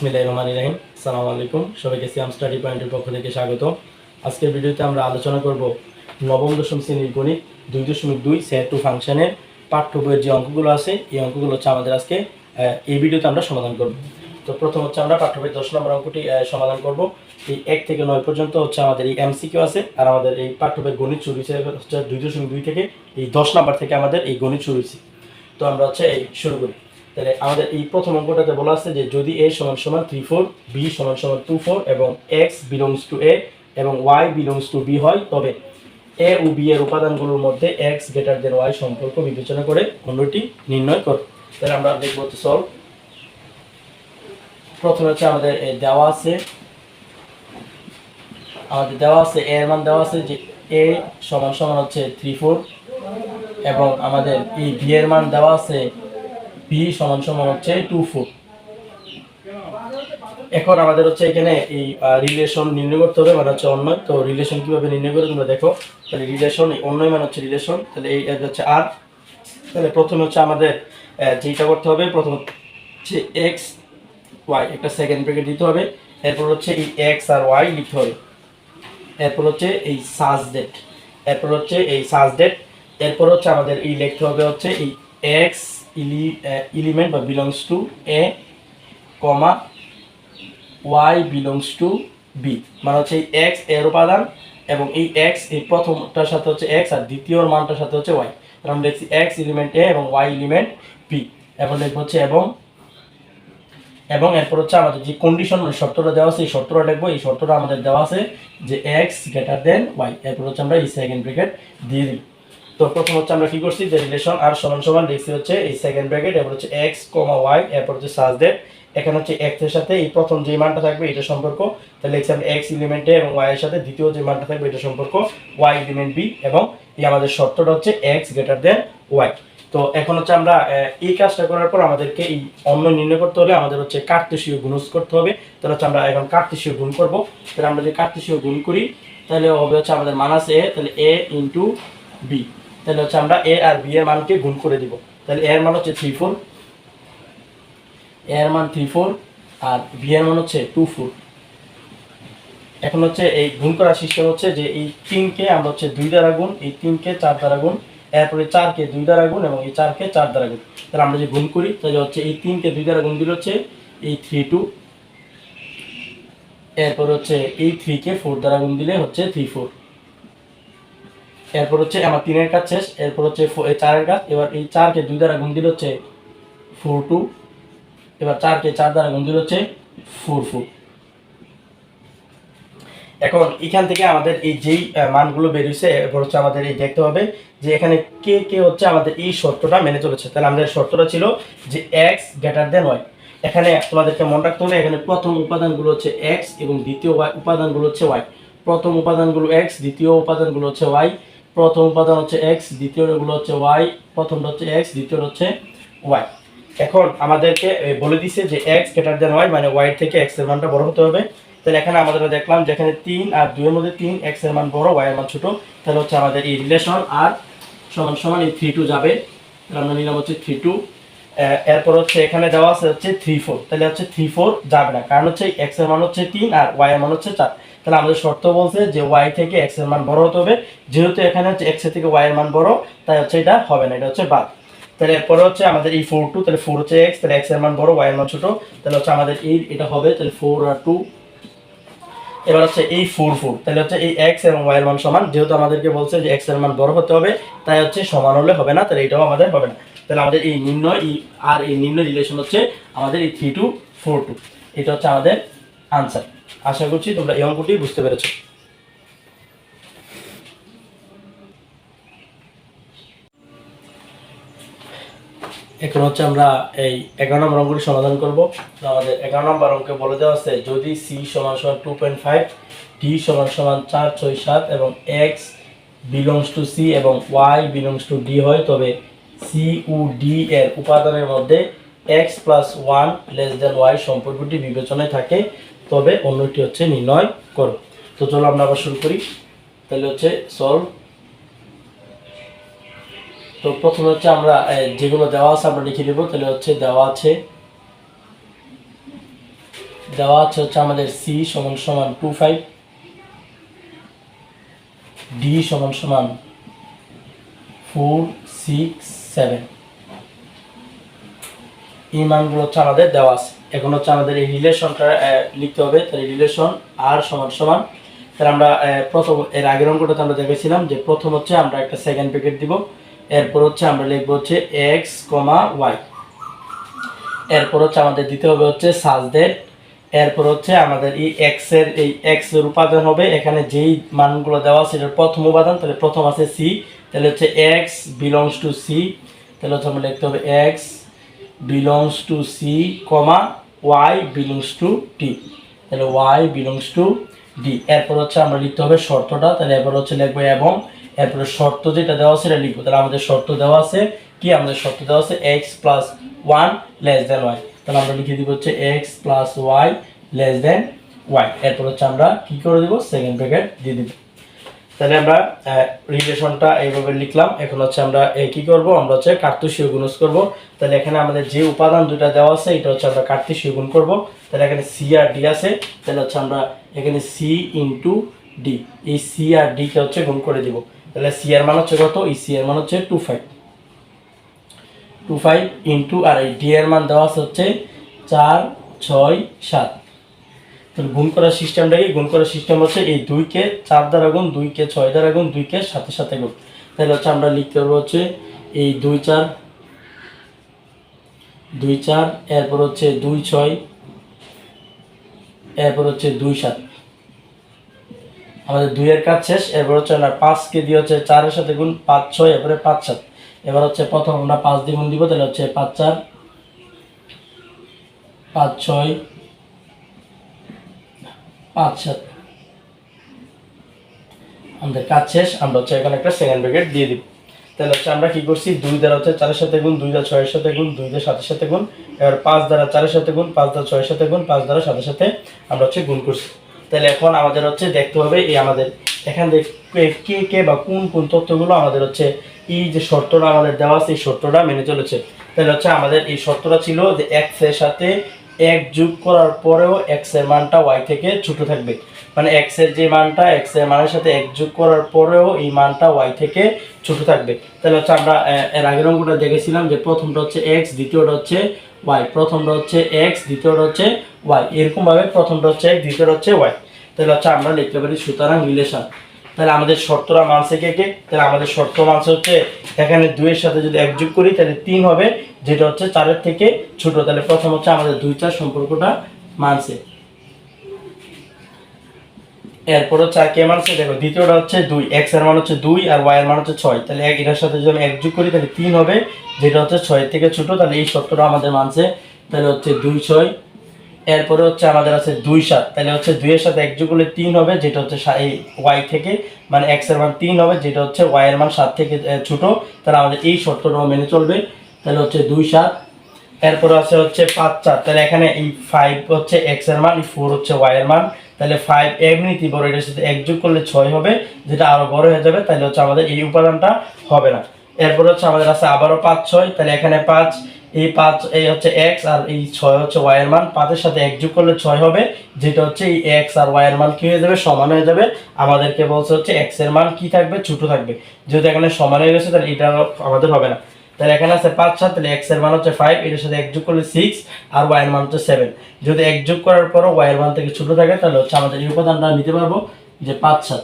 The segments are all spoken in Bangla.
বিসমিল্লাহির রহমানির রহিম। আসসালামু আলাইকুম। সবাইকে সিয়াম স্টাডি পয়েন্টের পক্ষ থেকে স্বাগত। আজকের ভিডিওতে আমরা আলোচনা করব নবম দশম শ্রেণির গণিত, দুই দশমিক দুই সেট টু ফাংশনের পাঠ্য বইয়ের যে অঙ্কগুলো আছে, এই অঙ্কগুলো হচ্ছে আমাদের আজকে এই ভিডিওতে আমরা সমাধান করব। তো প্রথম হচ্ছে আমরা পাঠ্য বইয়ের দশ নম্বর অঙ্কটি সমাধান করব। এই এক থেকে নয় পর্যন্ত হচ্ছে আমাদের এই এমসিকিউ আছে, আর আমাদের এই পাঠ্য বইয়ের গণিত শুরু হয়েছে হচ্ছে দুই দশমিক দুই থেকে, এই দশ নম্বর থেকে আমাদের এই গণিত শুরু হয়েছে। তো আমরা হচ্ছে এই শুরু করি। তাহলে আমাদের এই প্রথম অঙ্কটাতে বলা আছে যে যদি এ সমান সমান থ্রি ফোর বি সমান সমান টু ফোর এবং এক্স বিলংস টু এ এবং ওয়াই বিলংস টু বি হয়, তবে এ ও বি এর উপাদানগুলোর মধ্যে এক্স গ্রেটার দেন ওয়াই সম্পর্ক বিবেচনা করে অন্যটি নির্ণয় কর। তাহলে আমরা দেখব হচ্ছে সলভ প্রথমে হচ্ছে আমাদের দেওয়া আছে, আমাদের দেওয়া আছে এ এর মান দেওয়া আছে যে এ সমান সমান হচ্ছে থ্রি ফোর এবং আমাদের এই বি এর মান দেওয়া আছে বি সমান সমান হচ্ছে টু ফোর এখন আমাদের হচ্ছে এখানে এই রিলেশন নির্ণয় করতে হবে মানে হচ্ছে অন্যয়। তো রিলেশন কীভাবে নির্ণয় করে তোমরা দেখো। তাহলে রিলেশন অন্যয় মানে হচ্ছে রিলেশন তাহলে এই হচ্ছে আর তাহলে প্রথমে হচ্ছে আমাদের যেটা করতে হবে, প্রথম হচ্ছে এক্স ওয়াই একটা সেকেন্ড ব্রেকেট দিতে হবে। এরপর হচ্ছে এই এক্স আর ওয়াই লিখতে হবে। এরপর হচ্ছে এই সাজ ডেট এরপর হচ্ছে এই সাজ ডেট এরপর হচ্ছে আমাদের এই লিখতে হবে হচ্ছে এই এক্স ইলি এলিমেন্ট বা belongs to A comma Y belongs to B মানে হচ্ছে এই এক্সের উপাদান এবং এই এক্স এই প্রথমটার সাথে হচ্ছে এক্স আর দ্বিতীয় মানটার সাথে হচ্ছে ওয়াই তাহলে আমরা দেখছি এক্স এলিমেন্ট এ এবং ওয়াই এলিমেন্ট বি এখন দেখব হচ্ছে এবং এবং এরপর হচ্ছে আমাদের যে কন্ডিশন মানে শর্তটা দেওয়া আছে, এই শর্তটা লিখব। এই শর্তটা আমাদের দেওয়া আছে যে এক্স গ্রেটার দেন ওয়াই এরপর হচ্ছে আমরা এই সেকেন্ড ব্র্যাকেট দিয়ে দিই। তো প্রথম হচ্ছে আমরা কি করছি? যে রিলেশন আর সমান সমান দেখছি হচ্ছে এই সেকেন্ড ব্র্যাকেট এরপর হচ্ছে এক্স কমা ওয়াই এরপর হচ্ছে সাজ ডেট এখানে হচ্ছে এক্সের সাথে এই প্রথম যে মানটা থাকবে এটা সম্পর্ক। তাহলে লিখছি আমরা এক্স এলিমেন্টে এবং ওয়াই এর সাথে দ্বিতীয় যে মানটা থাকবে এটা সম্পর্ক। ওয়াই এলিমেন্ট বি এবং এই আমাদের শর্তটা হচ্ছে এক্স গ্রেটার দেন ওয়াই তো এখন হচ্ছে আমরা এই কাজটা করার পর আমাদেরকে এই অন্য নির্ণয় করতে হলে আমাদের হচ্ছে কার্তেশীয় গুণজ করতে হবে। তাহলে হচ্ছে আমরা এখন কার্তেশীয় গুণ করব। তাহলে আমরা যে কার্তেশীয় গুণ করি, তাহলে হবে হচ্ছে আমাদের মানাস এ তাহলে এ ইন্টু বি তাহলে হচ্ছে আমরা এ আর বি এর মানকে গুণ করে দিব। তাহলে এর মান হচ্ছে থ্রি ফোর এর মান থ্রি ফোর আর বি এর মান হচ্ছে টু ফোর এখন হচ্ছে এই গুণ করার সিস্টেম হচ্ছে যে এই তিনকে আমরা হচ্ছে দুই দ্বারা গুণ, এই তিনকে চার দ্বারা গুণ, এরপরে চারকে দুই দ্বারা গুণ এবং এই চারকে চার দ্বারা গুণ। তাহলে আমরা যে গুণ করি, তাহলে হচ্ছে এই তিনকে দুই দ্বারা গুণ দিলে হচ্ছে এই থ্রি টু এরপর হচ্ছে এই থ্রিকে ফোর দ্বারা গুণ দিলে হচ্ছে থ্রি ফোর এরপর হচ্ছে আমার তিনের কাজ শেষ, এরপর হচ্ছে চারের কাজ। এবার এই চারকে দুই দ্বারা গুণ দিলে হচ্ছে ফোর টু এবার চারকে চার দ্বারা গুণ দিলে হচ্ছে ফোর ফোর এখন এখান থেকে আমাদের এই যেই মানগুলো বেরিয়েছে এরপর হচ্ছে আমাদের এই দেখতে হবে যে এখানে কে কে হচ্ছে আমাদের এই শর্তটা মেনে চলেছে। তাহলে আমাদের শর্তটা ছিল যে এক্স গ্রেটার দেন ওয়াই এখানে তোমাদেরকে মনে রাখতে হবে, এখানে প্রথম উপাদানগুলো হচ্ছে এক্স এবং দ্বিতীয় উপাদানগুলো হচ্ছে ওয়াই প্রথম উপাদানগুলো এক্স দ্বিতীয় উপাদানগুলো হচ্ছে ওয়াই প্রথম উপাদান হচ্ছে এক্স দ্বিতীয় দ্বিতীয়গুলো হচ্ছে ওয়াই প্রথমটা হচ্ছে এক্স দ্বিতীয় হচ্ছে ওয়াই এখন আমাদেরকে বলে দিছে যে এক্স গ্রেটার দেন ওয়াই মানে ওয়াই থেকে এক্সের মানটা বড় হতে হবে। তাহলে এখানে আমাদের দেখলাম যেখানে তিন আর দুইয়ের মধ্যে তিন এক্সের মান বড় ওয়াই এর মান ছোট। তাহলে হচ্ছে আমাদের এই রিলেশন আর সমান সমান এই থ্রি টু যাবে। আমরা নিলাম হচ্ছে থ্রি টু এরপর হচ্ছে এখানে দেওয়া আছে হচ্ছে থ্রি ফোর তাহলে হচ্ছে থ্রি ফোর যাবে না। কারণ হচ্ছে এক্সের মান হচ্ছে তিন আর ওয়াই এর মান হচ্ছে চার। তাহলে আমাদের শর্ত বলছে যে ওয়াই থেকে এক্সের মান বড় হতে হবে। যেহেতু এখানে হচ্ছে এক্সের থেকে ওয়াই এর মান বড়, তাই হচ্ছে এটা হবে না, এটা হচ্ছে বাদ। তাহলে এরপরে হচ্ছে আমাদের এই ফোর টু তাহলে ফোর হচ্ছে এক্স তাহলে এক্সের মান বড় ওয়াই এর মান ছোট। তাহলে হচ্ছে আমাদের এই, এটা হবে, তাহলে ফোর আর টু এবার হচ্ছে এই ফোর ফোর তাহলে হচ্ছে এই এক্স এবং ওয়াই এর মান সমান। যেহেতু আমাদেরকে বলছে যে এক্সের মান বড় হতে হবে, তাই হচ্ছে সমান হলে হবে না, তাহলে এটাও আমাদের হবে না। তাহলে আমাদের এই নিম্ন ই আর এই নিম্ন রিলেশন হচ্ছে আমাদের এই থ্রি টু ফোর টু এটা হচ্ছে আমাদের আনসার আশা করছি তোমরা এই অঙ্কটি বুঝতে পেরেছ। এখন হচ্ছে আমরা এই এগারো নম্বর অঙ্কটি সমাধান করব। আমাদের এগারো নম্বর অঙ্কে বলে দেওয়া আছে, যদি সি সমান সমান টু পয়েন্ট ফাইভ ডি সমান সমান চার ছয় সাত এবং এক্স বিলংস টু সি এবং ওয়াই বিলংস টু ডি হয়, তবে সি ও ডি এর উপাদানের মধ্যে X plus one less than Y সম্পর্কটি বিবেচনায় থাকে, তবে অন্যটি হচ্ছে নির্ণয় করো। তো চলো আমরা আবার শুরু করি। তাহলে হচ্ছে সলভ তো প্রথমে হচ্ছে আমরা যেগুলো দেওয়া আছে আমরা লিখে দেবো। তাহলে হচ্ছে দেওয়া আছে দেওয়া আছে হচ্ছে আমাদের সি সমান সমান টু ফাইভ ডি সমান সমান ফোর সিক্স সেভেন এই মানগুলো হচ্ছে আমাদের দেওয়া আছে। এখন হচ্ছে আমাদের এই রিলেশনটা লিখতে হবে। তাহলে রিলেশন আর সমান সমান, তাহলে আমরা প্রথম, এর আগের অঙ্কটাতে আমরা দেখেছিলাম যে প্রথম হচ্ছে আমরা একটা সেকেন্ড প্যাকেট দিব। এরপর হচ্ছে আমরা লিখব হচ্ছে এক্স কমা ওয়াই এরপর হচ্ছে আমাদের দিতে হবে হচ্ছে সাজদের। এরপর হচ্ছে আমাদের এই এক্সের, এই এক্সের উপাদান হবে। এখানে যেই মানগুলো দেওয়া এটার প্রথম উপাদান, তাহলে প্রথম আছে সি তাহলে হচ্ছে এক্স বিলংস টু সি তাহলে হচ্ছে আমরা লিখতে হবে X belongs to C comma Y belongs to T তাহলে ওয়াই বিলংস টু ডি এরপর হচ্ছে আমরা লিখতে হবে শর্তটা, তাহলে এরপর হচ্ছে লিখব এবং এরপরে শর্ত যেটা দেওয়া আছে, এটা লিখব। তাহলে আমাদের শর্ত দেওয়া আছে কি? আমাদের শর্ত দেওয়া আছে X plus one less than Y তাহলে আমরা লিখে দিব হচ্ছে X plus Y less than Y এরপর হচ্ছে আমরা কি করে দিব? সেকেন্ড ব্র্যাকেট দিয়ে দিব। তাহলে আমরা রিলেশনটা এইভাবে লিখলাম। এখন হচ্ছে আমরা কি করব? আমরা হচ্ছে কার্তুসীয় গুণজ করব। তাহলে এখানে আমাদের যে উপাদান দুটা দেওয়া আছে, এটা হচ্ছে আমরা কার্তেশীয় গুণ করব। তাহলে এখানে সি আর ডি আছে। তাহলে হচ্ছে আমরা এখানে সি ইন্টু ডি এই সি আর ডি কে হচ্ছে গুণ করে দিব। তাহলে সি এর মান হচ্ছে কত? এই সি এর মান হচ্ছে two five two five into আর এই ডি এর মান দেওয়া আছে হচ্ছে চার ছয়, সাত। তাহলে গুণ করার সিস্টেমটা কি? গুণ করার সিস্টেম হচ্ছে এই দুইকে চার দ্বারা গুণ, দুইকে ছয় দ্বারা গুণ, দুইকে সাথে সাথে গুণ। তাহলে হচ্ছে আমরা লিখতে পারব হচ্ছে এই দুই চার দুই চার, এরপর হচ্ছে দুই ছয়, এরপর হচ্ছে দুই সাত। আমাদের দুইয়ের কাজ শেষ, এরপর হচ্ছে আমরা পাঁচকে দিয়ে হচ্ছে চারের সাথে গুণ পাঁচ ছয়, এরপরে পাঁচ সাত। এবার হচ্ছে প্রথম আমরা পাঁচ দিয়ে গুণ দিব, তাহলে হচ্ছে পাঁচ চার, পাঁচ ছয়, পাঁচ সাত। আমাদের কাজ শেষ, আমরা হচ্ছে এখানে একটা সেকেন্ড ব্র্যাকেট দিয়ে দিব। তাহলে হচ্ছে আমরা কি করছি? দুই দ্বারা হচ্ছে চারের সাথে গুণ, দুই দ্বারা ছয়ের সাথে গুণ, দুই দ্বারা সাতের সাথে গুণ, এবার পাঁচ দ্বারা চারের সাথে গুণ, পাঁচ দ্বারা ছয়ের সাথে গুণ, পাঁচ দ্বারা সাতের সাথে আমরা হচ্ছে গুণ করছি। তাহলে এখন আমাদের হচ্ছে দেখতে হবে এই আমাদের, এখান থেকে কে কে বা কোন কোন তথ্যগুলো আমাদের হচ্ছে এই যে শর্তটা আমাদের দেওয়া আছে, এই শর্তটা মেনে চলেছে। তাহলে হচ্ছে আমাদের এই শর্তটা ছিল যে এক্সের সাথে এক যোগ করার পরেও এক্সের মানটা ওয়াই থেকে ছোট থাকবে। মানে এক্সের যে মানটা এক্সের মানের সাথে এক যোগ করার পরেও এই মানটা ওয়াই থেকে ছোট থাকবে। তাহলে হচ্ছে আমরা এর আগের অঙ্কটা দেখেছিলাম যে প্রথমটা হচ্ছে এক্স দ্বিতীয়টা হচ্ছে ওয়াই প্রথমটা হচ্ছে এক্স দ্বিতীয়টা হচ্ছে ওয়াই এরকম ভাবে প্রথমটা হচ্ছে এক্স দ্বিতীয়টা হচ্ছে ওয়াই তাহলে হচ্ছে আমরা লিখতে পারি সুতরাং রিলেশন। তাহলে আমাদের শর্তরা মানছে কে কে? তাহলে আমাদের শর্ত মানছে হচ্ছে এখানে দুইয়ের সাথে যদি এক যোগ করি, তাহলে তিন হবে, যেটা হচ্ছে চারের থেকে ছোট। তাহলে প্রথম হচ্ছে আমাদের দুই চার সম্পর্কটা মানছে। এরপর হচ্ছে আর কে মানছে দেখো, দ্বিতীয়টা হচ্ছে দুই এক্সের মান হচ্ছে দুই আর ওয়াই এর মান হচ্ছে ছয়। তাহলে এক, এটার সাথে যদি এক যোগ করি, তাহলে তিন হবে, যেটা হচ্ছে ছয়ের থেকে ছোট, তাহলে এই শর্তটা আমাদের মানছে, তাহলে হচ্ছে দুই ছয়। এরপরে হচ্ছে আমাদের আছে দুই সাত, তাহলে হচ্ছে দুইয়ের সাথে এক যোগ করলে তিন হবে, যেটা হচ্ছে এই ওয়াই থেকে মানে এক্সের মান তিন হবে, যেটা হচ্ছে ওয়াই এর মান সাত থেকে ছোট, তাহলে আমাদের এই শর্তটাও মেনে চলবে, তাহলে হচ্ছে দুই সাত। এরপরে আছে হচ্ছে পাঁচ চার, তাহলে এখানে এই ফাইভ হচ্ছে এক্সের মান ফোর হচ্ছে ওয়াই এর মান তাহলে ফাইভ এমনিতে বড়? এটার সাথে এক যোগ করলে ছয় হবে। যেটা আরও বড় হয়ে যাবে, তাহলে হচ্ছে আমাদের এই উপাদানটা হবে না। এরপর হচ্ছে আমাদের আছে আবারও পাঁচ ছয়, তাহলে এখানে পাঁচ, এই পাঁচ, এই হচ্ছে এক্স আর এই ছয় হচ্ছে ওয়াই এর মান। পাঁচের সাথে এক যোগ করলে ছয় হবে, যেটা হচ্ছে এই এক্স আর ওয়াই এর মান কি হয়ে যাবে? সমান হয়ে যাবে। আমাদেরকে বলছে হচ্ছে এক্সের মান কি থাকবে? ছোট থাকবে। যেহেতু এখানে সমান হয়ে গেছে, তাহলে এটা আমাদের হবে না। তাহলে এখানে আছে পাঁচ, সাত, তাহলে এক্সের মান হচ্ছে ফাইভ এটার সাথে এক যোগ করলে সিক্স আর ওয়াই এর মান হচ্ছে সেভেন যদি এক যোগ করার পরও ওয়াই এর মান থেকে ছোট থাকে, তাহলে হচ্ছে আমাদের এই উপাদানটা নিতে পারব যে পাঁচ, সাত।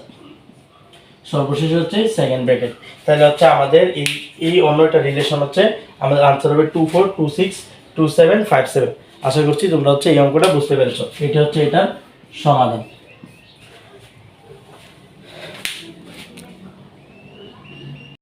সর্বশেষ হচ্ছে সেকেন্ড ব্র্যাকেট তাহলে হচ্ছে আমাদের এই এই অন্য একটা রিলেশন হচ্ছে আমাদের আনসার হবে two four two six two seven five seven আশা করছি তোমরা হচ্ছে এই অঙ্কটা বুঝতে পেরেছ। এটা হচ্ছে এটার সমাধান।